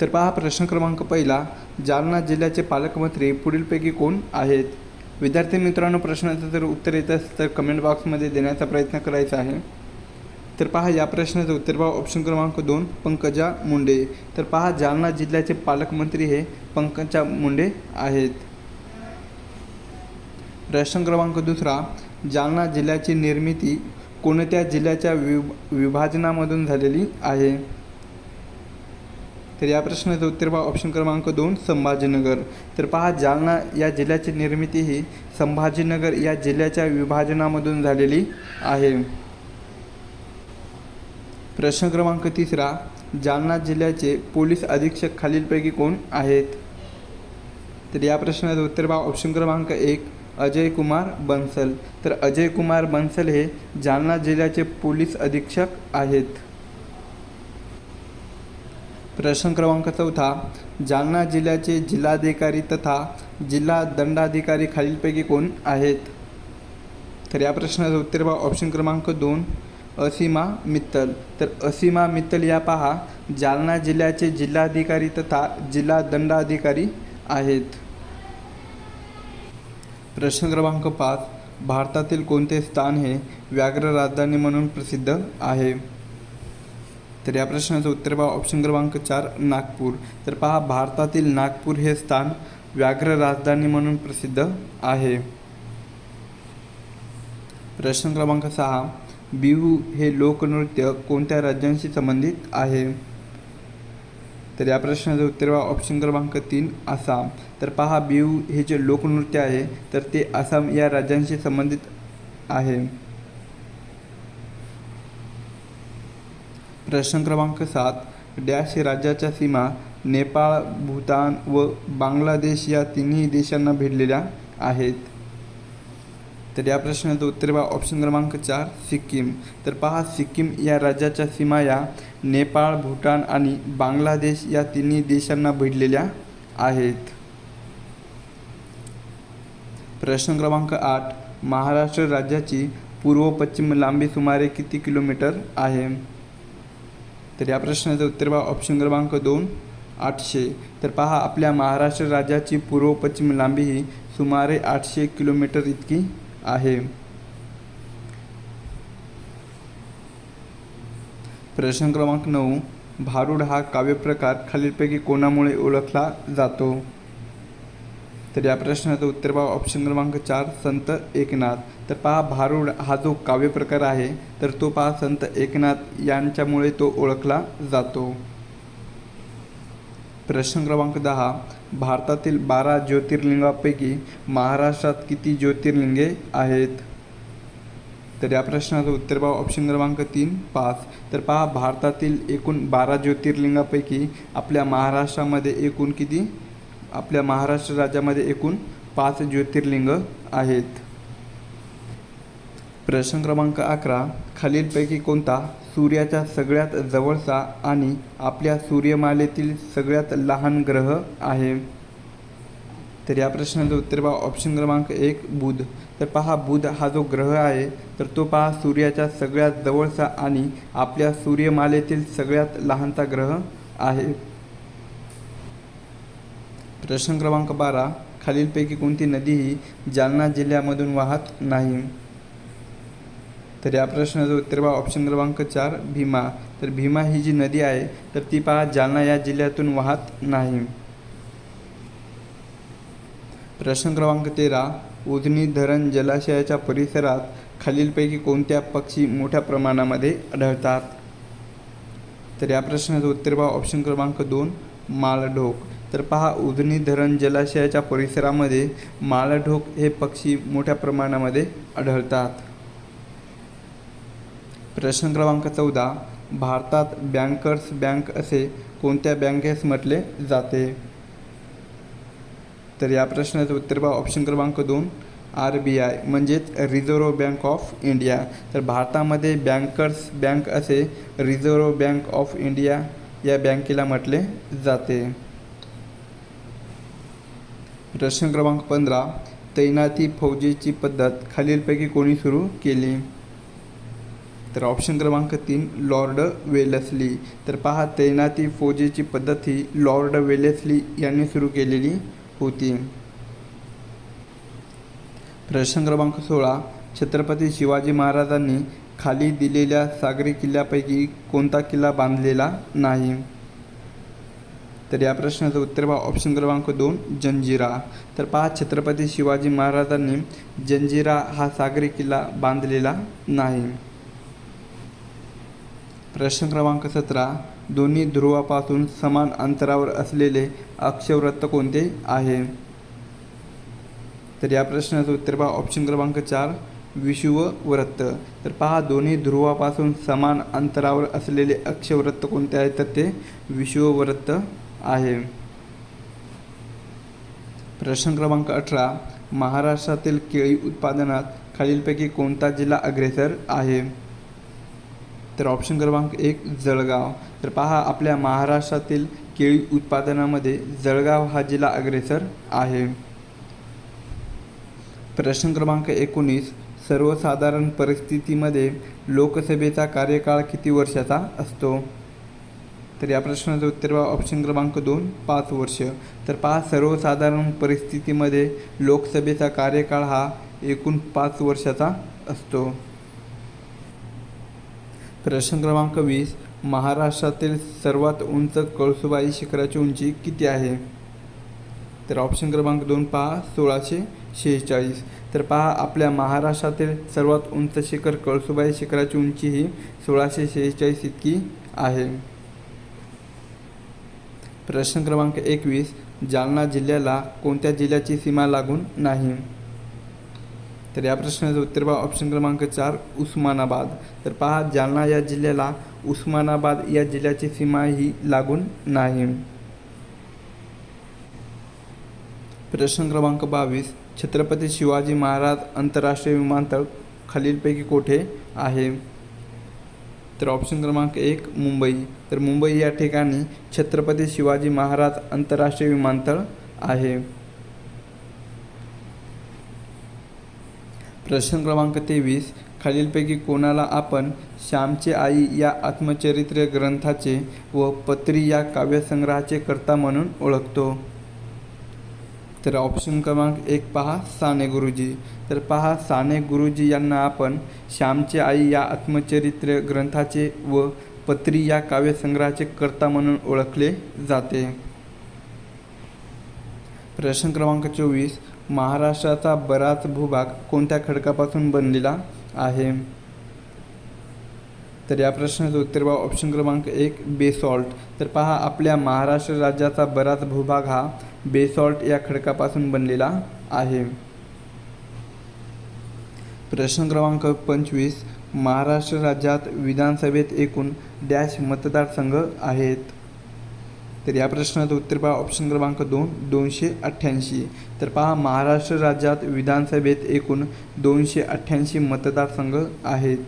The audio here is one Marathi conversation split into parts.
तर पहा प्रश्न क्रमांक पहिला. जालना जिल्ह्याचे पालकमंत्री पुढीलपैकी कोण आहेत? विद्यार्थी मित्रांनो प्रश्नाचं जर उत्तर येत असेल तर कमेंट बॉक्समध्ये देण्याचा प्रयत्न करायचा आहे. तर पहा या प्रश्नाचं उत्तर पहा ऑप्शन क्रमांक दोन पंकजा मुंडे. तर पहा जालना जिल्ह्याचे पालकमंत्री हे पंकजा मुंडे आहेत. प्रश्न क्रमांक दुसरा जालना जिल्ह्याची निर्मिती कोणत्या जिल्ह्याच्या विभ विभाजनामधून झालेली आहे? तर या प्रश्नाचं उत्तर पहा. ऑप्शन क्रमांक दोन संभाजीनगर. तर पहा जालना या जिल्ह्याची निर्मिती ही संभाजीनगर या जिल्ह्याच्या विभाजनामधून झालेली आहे. प्रश्न क्रमांक तिसरा जालना जिल्ह्याचे पोलीस अधीक्षक खालीलपैकी कोण आहेत? तर या प्रश्नाचं उत्तर पहा. ऑप्शन क्रमांक एक अजय कुमार बन्सल. तर अजय कुमार बन्सल हे जालना जिल्ह्याचे पोलीस अधीक्षक आहेत. प्रश्न क्रमांक चौथा जालना जिल्ह्याचे जिल्हाधिकारी तथा जिल्हा दंडाधिकारी खालीलपैकी कोण आहेत? तर या प्रश्नाचं उत्तर पहा ऑप्शन क्रमांक दोन असीमा मित्तल. तर असीमा मित्तल या पहा जालना जिल्ह्याचे जिल्हाधिकारी तथा जिल्हा दंडाधिकारी आहेत. प्रश्न क्रमांक पाच भारतातील कोणते स्थान हे व्याघ्र राजधानी म्हणून प्रसिद्ध आहे? तर या प्रश्नाचं उत्तर पहा. ऑप्शन क्रमांक चार नागपूर. तर पहा भारतातील नागपूर हे स्थान व्याघ्र राजधानी म्हणून प्रसिद्ध आहे. प्रश्न क्रमांक सहा बिहू हे लोकनृत्य कोणत्या राज्यांशी संबंधित आहे? तर या प्रश्नाचं उत्तर पहा. ऑप्शन क्रमांक तीन आसाम. तर पहा बिहू हे जे लोकनृत्य आहे तर ते आसाम या राज्यांशी संबंधित आहे. प्रश्न क्रमांक सात डॅश राज्याच्या सीमा नेपाळ भूतान व बांगलादेश या तिन्ही देशांना भिडलेल्या आहेत. तर या प्रश्नाचं उत्तर बा ऑप्शन क्रमांक चार सिक्कीम. तर पहा सिक्कीम या राज्याच्या सीमा या नेपाळ भूटान आणि बांगलादेश या तिन्ही देशांना भिडलेल्या आहेत. प्रश्न क्रमांक आठ महाराष्ट्र राज्याची पूर्व पश्चिम लांबी सुमारे किती किलोमीटर आहे? तर या प्रश्नाचं उत्तर बा ऑप्शन क्रमांक दोन आठशे. तर पहा आपल्या महाराष्ट्र राज्याची पूर्व पश्चिम लांबी ही सुमारे आठशे किलोमीटर इतकी आहे. प्रश्न क्रमांक नऊ भारुड हा काव्यप्रकार खालीलपैकी कोणामुळे ओळखला जातो? तर या प्रश्नाचं उत्तर बा ऑप्शन क्रमांक चार संत एकनाथ. तर पहा भारुड हा जो काव्यप्रकार आहे तर तो पहा संत एकनाथ यांच्यामुळे तो ओळखला जातो. प्रश्न क्रमांक दहा. भारतातील बारा ज्योतिर्लिंगापैकी महाराष्ट्रात किती ज्योतिर्लिंगे आहेत? तर या प्रश्नाचं उत्तर पहा ऑप्शन क्रमांक तीन पाच. तर पहा भारतातील एकूण बारा ज्योतिर्लिंगापैकी आपल्या महाराष्ट्रामध्ये एकूण किती? आपल्या महाराष्ट्र राज्यामध्ये एकूण पाच ज्योतिर्लिंग आहेत. प्रश्न क्रमांक अकरा खालीलपैकी कोणता सूर्याच्या सगळ्यात जवळचा आणि आपल्या सूर्यमालेतील सगळ्यात लहान ग्रह आहे? तर या प्रश्नाचं उत्तर पहा. ऑप्शन क्रमांक एक बुध. तर पहा बुध हा जो ग्रह आहे तर तो पहा सूर्याच्या सगळ्यात जवळचा आणि आपल्या सूर्यमालेतील सगळ्यात लहानचा ग्रह आहे. प्रश्न क्रमांक बारा खालीलपैकी कोणती नदी ही जालना जिल्ह्यामधून वाहत नाही? तर या प्रश्नाचं उत्तर बा ऑप्शन क्रमांक चार भीमा. तर भीमा ही जी नदी आहे तर ती पहा जालना या जिल्ह्यातून वाहत नाही. प्रश्न क्रमांक तेरा उजनी धरण जलाशयाच्या परिसरात खालीलपैकी कोणत्या पक्षी मोठ्या प्रमाणामध्ये आढळतात? तर या प्रश्नाचं उत्तर बा ऑप्शन क्रमांक दोन माळढोक. तर पहा उजनी धरण जलाशयाच्या परिसरामध्ये माळढोक हे पक्षी मोठ्या प्रमाणामध्ये आढळतात. प्रश्न क्रमांक चौदा भारतात बँकर्स बँक असे कोणत्या बँकेस म्हटले जाते? तर या प्रश्नाचं उत्तर पहा. ऑप्शन क्रमांक दोन. आर बी आय म्हणजेच रिझर्व्ह बँक ऑफ इंडिया. तर भारतामध्ये बँकर्स बँक असे रिझर्व्ह बँक ऑफ इंडिया या बँकेला म्हटले जाते. प्रश्न क्रमांक पंधरा. तैनाती फौजेची पद्धत खालीलपैकी कोणी सुरू केली? तर ऑप्शन क्रमांक तीन लॉर्ड वेलसली तर पहा तैनाती फौजेची पद्धत ही लॉर्ड वेलेसली यांनी सुरू केलेली होती. प्रश्न क्रमांक सोळा छत्रपती शिवाजी महाराजांनी खाली दिलेल्या सागरी किल्ल्यापैकी कोणता किल्ला बांधलेला नाही? तर या प्रश्नाचं उत्तर पहा ऑप्शन क्रमांक दोन जंजिरा. तर पहा छत्रपती शिवाजी महाराजांनी जंजिरा हा सागरी किल्ला बांधलेला नाही. प्रश्न क्रमांक सतरा. दोन्ही ध्रुवापासून समान अंतरावर असलेले अक्षवृत्त कोणते आहे? तर या प्रश्नाचं उत्तर पहा. ऑप्शन क्रमांक चार विषुववृत्त. तर पहा दोन्ही ध्रुवापासून समान अंतरावर असलेले अक्षवृत्त कोणते आहेत तर ते विषुववृत्त आहे. प्रश्न क्रमांक अठरा महाराष्ट्रातील केळी उत्पादनात खालीलपैकी कोणता जिल्हा अग्रेसर आहे? तर ऑप्शन क्रमांक एक जळगाव. तर पहा आपल्या महाराष्ट्रातील केळी उत्पादनामध्ये जळगाव हा जिल्हा अग्रेसर आहे. प्रश्न क्रमांक एकोणीस सर्वसाधारण परिस्थितीमध्ये लोकसभेचा कार्यकाळ किती वर्षाचा असतो? तर या प्रश्नाचं उत्तर बघा ऑप्शन क्रमांक दोन पाच वर्ष. तर पहा सर्वसाधारण परिस्थितीमध्ये लोकसभेचा कार्यकाळ हा एकूण पाच वर्षाचा असतो. प्रश्न क्रमांक वीस महाराष्ट्रातील सर्वात उंच कळसुबाई शिखराची उंची किती आहे? तर ऑप्शन क्रमांक दोन पहा सोळाशे शेहेचाळीस. तर पहा आपल्या महाराष्ट्रातील सर्वात उंच शिखर कळसुबाई शिखराची उंची ही सोळाशे शेहेचाळीस इतकी आहे. प्रश्न क्रमांक एकवीस जालना जिल्ह्याला कोणत्या जिल्ह्याची सीमा लागून नाही? तर या प्रश्नाचं उत्तर पहा. ऑप्शन क्रमांक चार उस्मानाबाद. तर पहा जालना या जिल्ह्याला उस्मानाबाद या जिल्ह्याची सीमा ही लागून नाही. प्रश्न क्रमांक बावीस छत्रपती शिवाजी महाराज आंतरराष्ट्रीय विमानतळ खालीलपैकी कोठे आहे? तर ऑप्शन क्रमांक एक मुंबई. तर मुंबई या ठिकाणी छत्रपती शिवाजी महाराज आंतरराष्ट्रीय विमानतळ आहे. प्रश्न क्रमांक तेवीस खालीलपैकी कोणाला आपण श्यामची आई या आत्मचरित्र ग्रंथाचे व पत्री या काव्यसंग्रहाचे कर्ता म्हणून ओळखतो? तर ऑप्शन क्रमांक एक पहा साने गुरुजी. तर पहा साने गुरुजी यांना आपण श्यामची आई या आत्मचरित्र ग्रंथाचे व पत्री या काव्यसंग्रहाचे कर्ता म्हणून ओळखले जाते. प्रश्न क्रमांक चोवीस महाराष्ट्राचा बराच भूभाग कोणत्या खडकापासून बनलेला आहे? तर या प्रश्नाचं उत्तर पहा. ऑप्शन क्रमांक एक बेसॉल्ट तर पहा आपल्या महाराष्ट्र राज्याचा बराच भूभाग हा बेसॉल्ट या खडकापासून बनलेला आहे. प्रश्न क्रमांक पंचवीस महाराष्ट्र राज्यात विधानसभेत एकूण डॅश मतदारसंघ आहेत. तर या प्रश्नाचं उत्तर पहा. ऑप्शन क्रमांक दोन दोनशे अठ्ठ्याऐंशी. तर पहा महाराष्ट्र राज्यात विधानसभेत एकूण दोनशे अठ्ठ्याऐंशी मतदारसंघ आहेत.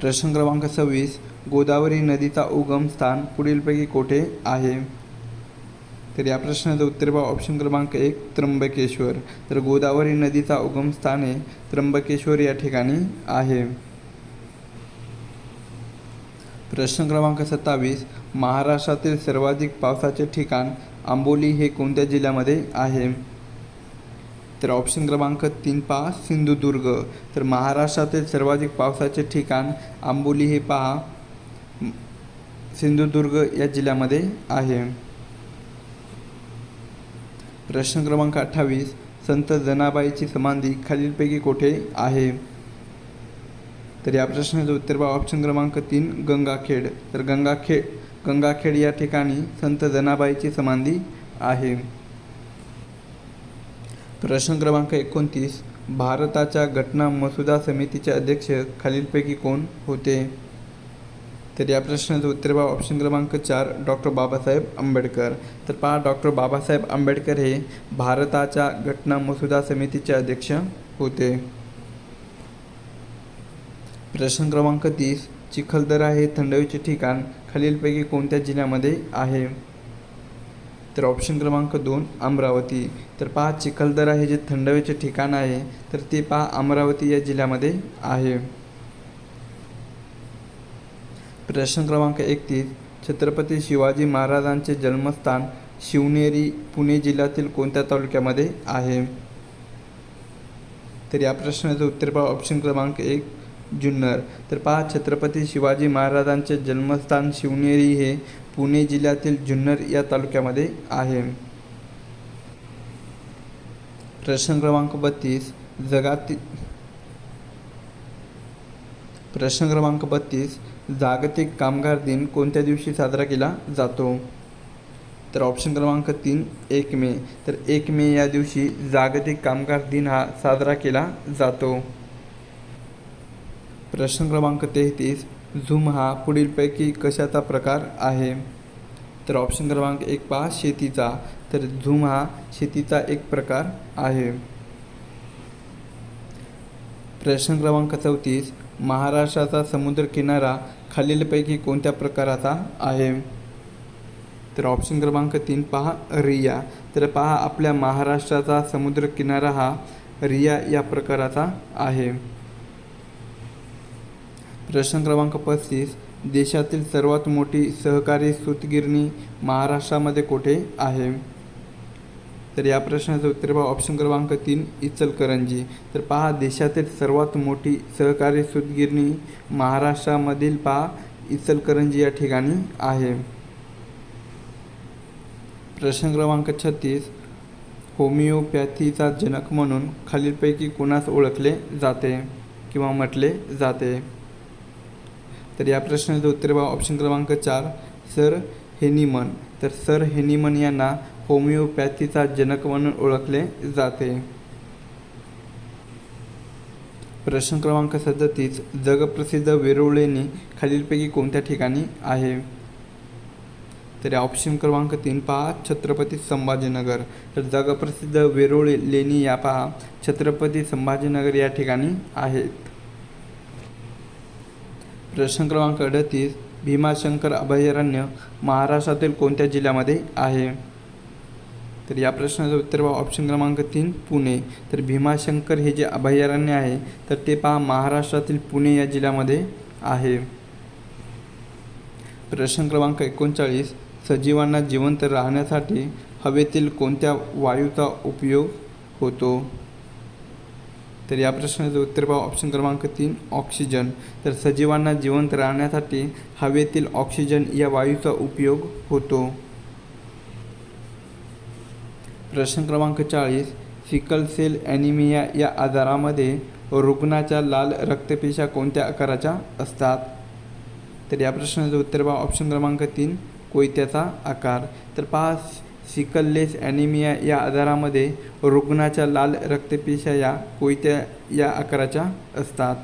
प्रश्न क्रमांक सव्वीस गोदावरी नदीचा उगम स्थान पुढीलपैकी कोठे आहे? तर या प्रश्नाचं उत्तर पहा. ऑप्शन क्रमांक एक त्र्यंबकेश्वर. तर गोदावरी नदीचा उगम स्थान हे त्र्यंबकेश्वर या ठिकाणी आहे. प्रश्न क्रमांक सत्तावीस महाराष्ट्रातील सर्वाधिक पावसाचे ठिकाण आंबोली हे कोणत्या जिल्ह्यामध्ये आहे? तर ऑप्शन क्रमांक तीन पहा सिंधुदुर्ग. तर महाराष्ट्रातील सर्वाधिक पावसाचे ठिकाण आंबोली हे पहा सिंधुदुर्ग या जिल्ह्यामध्ये आहे. प्रश्न क्रमांक अठ्ठावीस संत जनाबाईची समाधी खालीलपैकी कोठे आहे? तर या प्रश्नाचं उत्तर बा ऑप्शन क्रमांक तीन गंगाखेड. तर गंगाखेड गंगाखेड या ठिकाणी संत जनाबाईची समाधी आहे. प्रश्न क्रमांक एकोणतीस भारताच्या घटना मसुदा समितीचे अध्यक्ष खालीलपैकी कोण होते? तर या प्रश्नाचं उत्तर बा ऑप्शन क्रमांक चार डॉक्टर बाबासाहेब आंबेडकर. तर पहा डॉक्टर बाबासाहेब आंबेडकर हे भारताच्या घटना मसुदा समितीचे अध्यक्ष होते. प्रश्न क्रमांक तीस चिखलदरा हे थंडवीचे ठिकाण खालीलपैकी कोणत्या जिल्ह्यामध्ये आहे? तर ऑप्शन क्रमांक दोन अमरावती. तर पहा चिखलदरा हे जे थंडवीचे ठिकाण आहे तर ते पहा अमरावती या जिल्ह्यामध्ये आहे. प्रश्न क्रमांक एकतीस छत्रपती शिवाजी महाराजांचे जन्मस्थान शिवनेरी पुणे जिल्ह्यातील कोणत्या तालुक्यामध्ये आहे? तर या प्रश्नाचं उत्तर पहा ऑप्शन क्रमांक एक जुन्नर. तर पहा छत्रपती शिवाजी महाराजांचे जन्मस्थान शिवनेरी हे पुणे जिल्ह्यातील जुन्नर या तालुक्यामध्ये आहे. प्रश्न क्रमांक बत्तीस. जगातील प्रश्न क्रमांक बत्तीस. जागतिक कामगार दिन कोणत्या दिवशी साजरा केला जातो? तर ऑप्शन क्रमांक तीन एक मे. तर एक मे या दिवशी जागतिक कामगार दिन हा साजरा केला जातो. प्रश्न क्रमांक तेहतीस झूम हा पुढीलपैकी कशाचा प्रकार आहे? तर ऑप्शन क्रमांक एक पहा शेतीचा. तर झूम हा शेतीचा एक प्रकार आहे. प्रश्न क्रमांक चौतीस महाराष्ट्राचा समुद्रकिनारा खालीलपैकी कोणत्या प्रकाराचा आहे? तर ऑप्शन क्रमांक तीन पहा रिया. तर पहा आपल्या महाराष्ट्राचा समुद्रकिनारा हा रिया या प्रकाराचा आहे. प्रश्न क्रमांक पस्तीस देशातील सर्वात मोठी सहकारी सूतगिरणी महाराष्ट्रामध्ये कुठे आहे? तर या प्रश्नाचं उत्तर पहा. ऑप्शन क्रमांक तीन इचलकरंजी. तर पहा देशातील सर्वात मोठी सहकारी सूतगिरणी महाराष्ट्रामधील पहा इचलकरंजी या ठिकाणी आहे. प्रश्न क्रमांक छत्तीस होमिओपॅथीचा जनक म्हणून खालीलपैकी कोणास ओळखले जाते किंवा म्हटले जाते? तर या प्रश्नाचं उत्तर बघा. ऑप्शन क्रमांक चार सर हेनिमन. तर सर हेनिमन यांना होमिओपॅथीचा जनक म्हणून ओळखले जाते. प्रश्न क्रमांक सदतीस जगप्रसिद्ध वेरुळेणी खालीलपैकी कोणत्या ठिकाणी आहे? तर ऑप्शन क्रमांक तीन पहा छत्रपती संभाजीनगर. तर जगप्रसिद्ध वेरुळ लेणी या पहा छत्रपती संभाजीनगर या ठिकाणी आहेत. प्रश्न क्रमांक अडतीस भीमाशंकर अभयारण्य महाराष्ट्रातील कोणत्या जिल्ह्यामध्ये आहे? तर या प्रश्नाचं उत्तर पहा. ऑप्शन क्रमांक तीन पुणे. तर भीमाशंकर हे जे अभयारण्य आहे तर ते पहा महाराष्ट्रातील पुणे या जिल्ह्यामध्ये आहे. प्रश्न क्रमांक एकोणचाळीस. सजीवांना जिवंत राहण्यासाठी हवेतील कोणत्या वायूचा उपयोग होतो? तर या प्रश्नाचं उत्तर पाहू. ऑप्शन क्रमांक तीन ऑक्सिजन तर सजीवांना जिवंत राहण्यासाठी हवेतील ऑक्सिजन या वायूचा उपयोग होतो. प्रश्न क्रमांक चाळीस सिकल सेल ॲनिमिया या आजारामध्ये रुग्णाच्या लाल रक्तपेशा कोणत्या आकाराच्या असतात? तर या प्रश्नाचं उत्तर पहा. ऑप्शन क्रमांक तीन कोयत्याचा आकार. तर पहा सिकललेस ॲनिमिया या आजारामध्ये रुग्णाच्या लाल रक्तपेशा या कोयत्या या आकाराच्या असतात.